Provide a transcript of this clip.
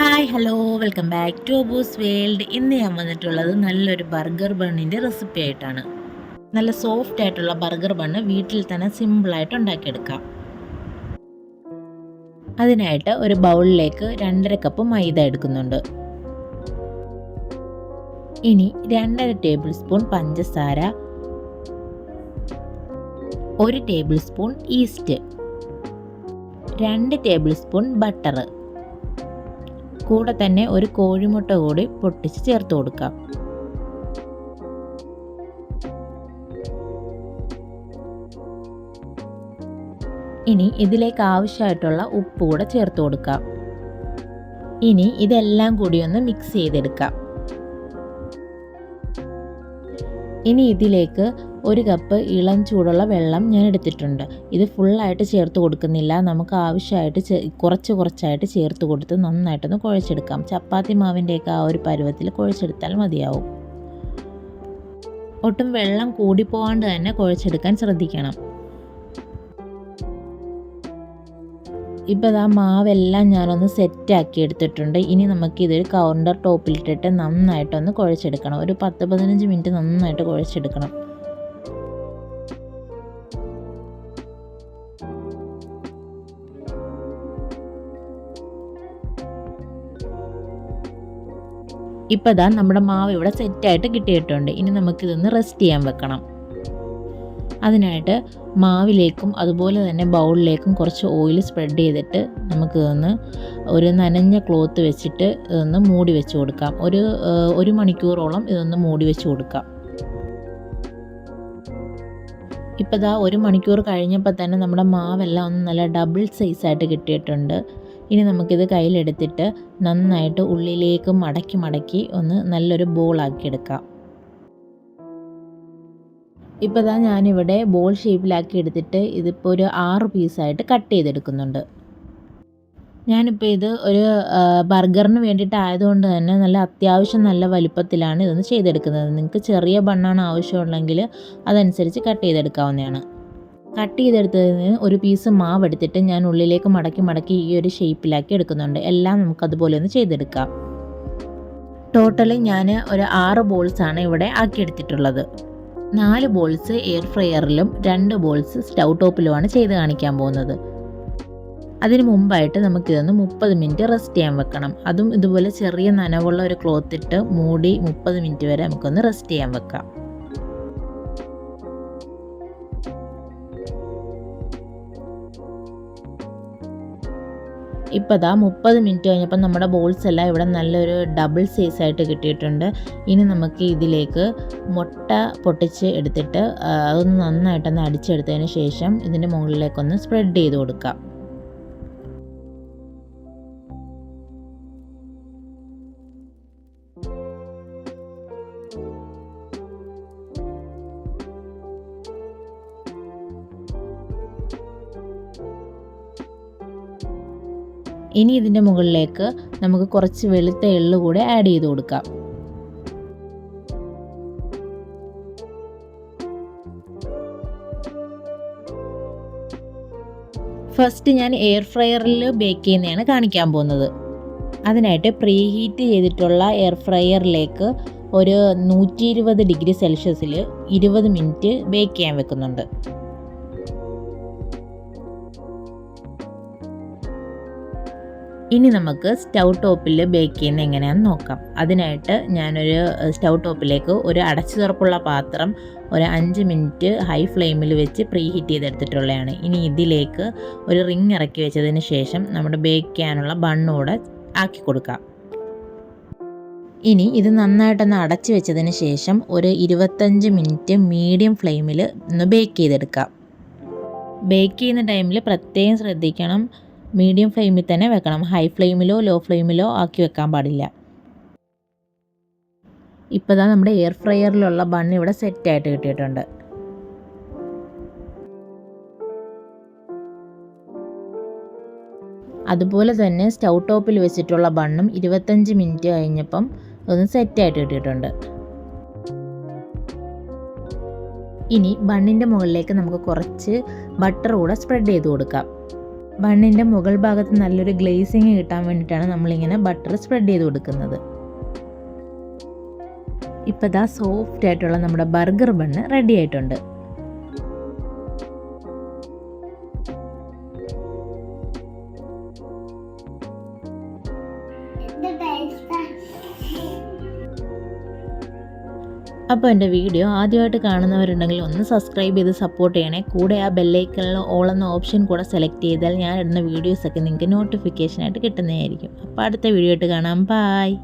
Hi hello welcome back to Abu's world ഇന്ന് ഞാൻ വന്നിട്ടുള്ളത് നല്ലൊരു ബർഗർ ബണ്ണിന്റെ റെസിപ്പി ആയിട്ടാണ്. നല്ല സോഫ്റ്റ് ആയിട്ടുള്ള ബർഗർ ബണ്ണ് വീട്ടിൽ തന്നെ സിമ്പിളായിട്ട് ഉണ്ടാക്കിയെടുക്കാം. അതിനായിട്ട് ഒരു ബൗളിലേക്ക് രണ്ടര കപ്പ് മൈദ എടുക്കുന്നുണ്ട്. ഇനി രണ്ടര ടേബിൾ സ്പൂൺ പഞ്ചസാര. ഒരു ടേബിൾ സ്പൂൺ ഈസ്റ്റ് രണ്ട് ടേബിൾ സ്പൂൺ ബട്ടർ കൂടെ തന്നെ ഒരു കോഴിമുട്ട കൂടി പൊട്ടിച്ച് ചേർത്ത് കൊടുക്കാം. ഇനി ഇതിലേക്ക് ആവശ്യമായിട്ടുള്ള ഉപ്പ് കൂടെ ചേർത്ത് കൊടുക്കാം. ഇനി ഇതെല്ലാം കൂടി ഒന്ന് മിക്സ് ചെയ്തെടുക്കാം. ഇനി ഇതിലേക്ക് ഒരു കപ്പ് ഇളം ചൂടുള്ള വെള്ളം ഞാൻ എടുത്തിട്ടുണ്ട്. ഇത് ഫുള്ളായിട്ട് ചേർത്ത് കൊടുക്കുന്നില്ല. നമുക്ക് ആവശ്യമായിട്ട് കുറച്ച് കുറച്ചായിട്ട് ചേർത്ത് കൊടുത്ത് നന്നായിട്ടൊന്ന് കുഴച്ചെടുക്കാം. ചപ്പാത്തി മാവിന്റെയൊക്കെ ആ ഒരു പരുവത്തിൽ കുഴച്ചെടുത്താൽ മതിയാവും. ഒട്ടും വെള്ളം കൂടിപ്പോകാണ്ട് തന്നെ കുഴച്ചെടുക്കാൻ ശ്രദ്ധിക്കണം. ഇപ്പോൾ ആ മാവെല്ലാം ഞാനൊന്ന് സെറ്റാക്കി എടുത്തിട്ടുണ്ട്. ഇനി നമുക്ക് ഇതൊരു കൗണ്ടർ ടോപ്പിലിട്ടിട്ട് നന്നായിട്ടൊന്ന് കുഴച്ചെടുക്കണം. ഒരു പത്ത് പതിനഞ്ച് മിനിറ്റ് നന്നായിട്ട് കുഴച്ചെടുക്കണം. ഇപ്പോൾ ദാ നമ്മുടെ മാവ് ഇവിടെ സെറ്റായിട്ട് കിട്ടിയിട്ടുണ്ട്. ഇനി നമുക്കിതൊന്ന് റെസ്റ്റ് ചെയ്യാൻ വെക്കണം. അതിനായിട്ട് മാവിലേക്കും അതുപോലെ തന്നെ ബൗളിലേക്കും കുറച്ച് ഓയിൽ സ്പ്രെഡ് ചെയ്തിട്ട് നമുക്ക് ഇതൊന്ന് ഒരു നനഞ്ഞ ക്ലോത്ത് വെച്ചിട്ട് ഇതൊന്ന് മൂടി വെച്ച് കൊടുക്കാം. ഒരു ഒരു മണിക്കൂറോളം ഇതൊന്ന് മൂടി വെച്ച് കൊടുക്കാം. ഇപ്പോൾ ഇതാ ഒരു മണിക്കൂർ കഴിഞ്ഞപ്പോൾ തന്നെ നമ്മുടെ മാവെല്ലാം ഒന്ന് നല്ല ഡബിൾ സൈസായിട്ട് കിട്ടിയിട്ടുണ്ട്. ഇനി നമുക്കിത് കയ്യിലെടുത്തിട്ട് നന്നായിട്ട് ഉള്ളിലേക്ക് മടക്കി മടക്കി ഒന്ന് നല്ലൊരു ബോളാക്കി എടുക്കാം. ഇപ്പോൾ ഇതാ ഞാനിവിടെ ബോൾ ഷേപ്പിലാക്കി എടുത്തിട്ട് ഇതിപ്പോൾ ഒരു ആറ് പീസായിട്ട് കട്ട് ചെയ്തെടുക്കുന്നുണ്ട്. ഞാനിപ്പോൾ ഇത് ഒരു ബർഗറിന് വേണ്ടിയിട്ട് ആയതുകൊണ്ട് തന്നെ നല്ല അത്യാവശ്യം നല്ല വലുപ്പത്തിലാണ് ഇതൊന്ന് ചെയ്തെടുക്കുന്നത്. നിങ്ങൾക്ക് ചെറിയ ബണ്ണാണ് ആവശ്യമുള്ളെങ്കിൽ അതനുസരിച്ച് കട്ട് ചെയ്തെടുക്കാവുന്നതാണ്. കട്ട് ചെയ്തെടുത്തതിന് ഒരു പീസ് മാവ് എടുത്തിട്ട് ഞാൻ ഉള്ളിലേക്ക് മടക്കി മടക്കി ഈ ഒരു ഷേപ്പിലാക്കി എടുക്കുന്നുണ്ട്. എല്ലാം നമുക്ക് അതുപോലെ ഒന്ന് ചെയ്തെടുക്കാം. ടോട്ടലി ഞാൻ ഒരു ആറ് ബോൾസാണ് ഇവിടെ ആക്കിയെടുത്തിട്ടുള്ളത്. നാല് ബോൾസ് എയർ ഫ്രയറിലും രണ്ട് ബോൾസ് സ്റ്റൗ ടോപ്പിലുമാണ് ചെയ്ത് കാണിക്കാൻ പോകുന്നത്. അതിന് മുമ്പായിട്ട് നമുക്കിതൊന്ന് മുപ്പത് മിനിറ്റ് റെസ്റ്റ് ചെയ്യാൻ വെക്കണം. അതും ഇതുപോലെ ചെറിയ നനവുള്ള ഒരു ക്ലോത്ത് ഇട്ട് മൂടി മുപ്പത് മിനിറ്റ് വരെ നമുക്കൊന്ന് റെസ്റ്റ് ചെയ്യാൻ വെക്കാം. ഇപ്പോൾ ഇതാ മുപ്പത് മിനിറ്റ് കഴിഞ്ഞപ്പോൾ നമ്മുടെ ബോൾസ് എല്ലാം ഇവിടെ നല്ലൊരു ഡബിൾ സൈസ് ആയിട്ട് കിട്ടിയിട്ടുണ്ട്. ഇനി നമുക്ക് ഇതിലേക്ക് മുട്ട പൊട്ടിച്ച് എടുത്തിട്ട് അതൊന്ന് നന്നായിട്ടൊന്ന് അടിച്ചെടുത്തതിന് ശേഷം ഇതിന്റെ മുകളിലേക്കൊന്ന് സ്പ്രെഡ് ചെയ്ത് കൊടുക്കാം. ഇനി ഇതിന്റെ മുകളിലേക്ക് നമുക്ക് കുറച്ച് വെളുത്ത എള്ള് കൂടെ ആഡ് ചെയ്ത് കൊടുക്കാം. ഫസ്റ്റ് ഞാൻ എയർ ഫ്രയറിൽ ബേക്ക് ചെയ്യുന്നതാണ് കാണിക്കാൻ പോകുന്നത്. അതിനായിട്ട് പ്രീ ഹീറ്റ് ചെയ്തിട്ടുള്ള എയർ ഫ്രയറിലേക്ക് ഒരു നൂറ്റി ഇരുപത് ഡിഗ്രി സെൽഷ്യസിൽ ഇരുപത് മിനിറ്റ് ബേക്ക് ചെയ്യാൻ വെക്കുന്നുണ്ട്. ഇനി നമുക്ക് സ്റ്റൗ ടോപ്പിൽ ബേക്ക് ചെയ്യുന്ന എങ്ങനെയാണെന്ന് നോക്കാം. അതിനായിട്ട് ഞാനൊരു സ്റ്റൗ ടോപ്പിലേക്ക് ഒരു അടച്ചു തുറപ്പുള്ള പാത്രം ഒരു അഞ്ച് മിനിറ്റ് ഹൈ ഫ്ലെയിമിൽ വെച്ച് പ്രീ ഹീറ്റ് ചെയ്തെടുത്തിട്ടുള്ളതാണ്. ഇനി ഇതിലേക്ക് ഒരു റിങ് ഇറക്കി വെച്ചതിന് ശേഷം നമ്മുടെ ബേക്ക് ചെയ്യാനുള്ള ബണ്ണൂടെ ആക്കി കൊടുക്കാം. ഇനി ഇത് നന്നായിട്ടൊന്ന് അടച്ചു വെച്ചതിന് ശേഷം ഒരു ഇരുപത്തഞ്ച് മിനിറ്റ് മീഡിയം ഫ്ലെയിമിൽ ഒന്ന് ബേക്ക് ചെയ്തെടുക്കാം. ബേക്ക് ചെയ്യുന്ന ടൈമിൽ പ്രത്യേകം ശ്രദ്ധിക്കണം. മീഡിയം ഫ്ലെയിമിൽ തന്നെ വെക്കണം. ഹൈ ഫ്ലെയിമിലോ ലോ ഫ്ലെയിമിലോ ആക്കി വെക്കാൻ പാടില്ല. ഇപ്പോൾ ഇതാ നമ്മുടെ എയർ ഫ്രയറിലുള്ള ബൺ ഇവിടെ സെറ്റായിട്ട് കിട്ടിയിട്ടുണ്ട്. അതുപോലെ തന്നെ സ്റ്റൗ ടോപ്പിൽ വെച്ചിട്ടുള്ള ബണ്ണും ഇരുപത്തഞ്ച് മിനിറ്റ് കഴിഞ്ഞപ്പം ഒന്ന് സെറ്റായിട്ട് കിട്ടിയിട്ടുണ്ട്. ഇനി ബണ്ണിന്റെ മുകളിലേക്ക് നമുക്ക് കുറച്ച് ബട്ടർ കൂടെ സ്പ്രെഡ് ചെയ്ത് കൊടുക്കാം. ബണ്ണിന്റെ മുകൾ ഭാഗത്ത് നല്ലൊരു ഗ്ലേസിങ് കിട്ടാൻ വേണ്ടിയിട്ടാണ് നമ്മളിങ്ങനെ ബട്ടർ സ്പ്രെഡ് ചെയ്ത് കൊടുക്കുന്നത്. ഇപ്പോൾ ദാ സോഫ്റ്റ് ആയിട്ടുള്ള നമ്മുടെ ബർഗർ ബണ്ണ് റെഡി ആയിട്ടുണ്ട്. അപ്പോൾ എന്റെ വീഡിയോ ആദ്യമായിട്ട് കാണുന്നവരുണ്ടെങ്കിൽ ഒന്ന് സബ്സ്ക്രൈബ് ചെയ്ത് സപ്പോർട്ട് ചെയ്യണേ. കൂടെ ആ ബെല്ലൈക്കണിൽ ഓൾ എന്ന ഓപ്ഷൻ കൂടെ സെലക്ട് ചെയ്താൽ ഞാൻ ഇടുന്ന വീഡിയോസൊക്കെ നിങ്ങൾക്ക് നോട്ടിഫിക്കേഷനായിട്ട് കിട്ടുന്നതായിരിക്കും. അപ്പോൾ അടുത്ത വീഡിയോ ആയിട്ട് കാണാം. ബായ്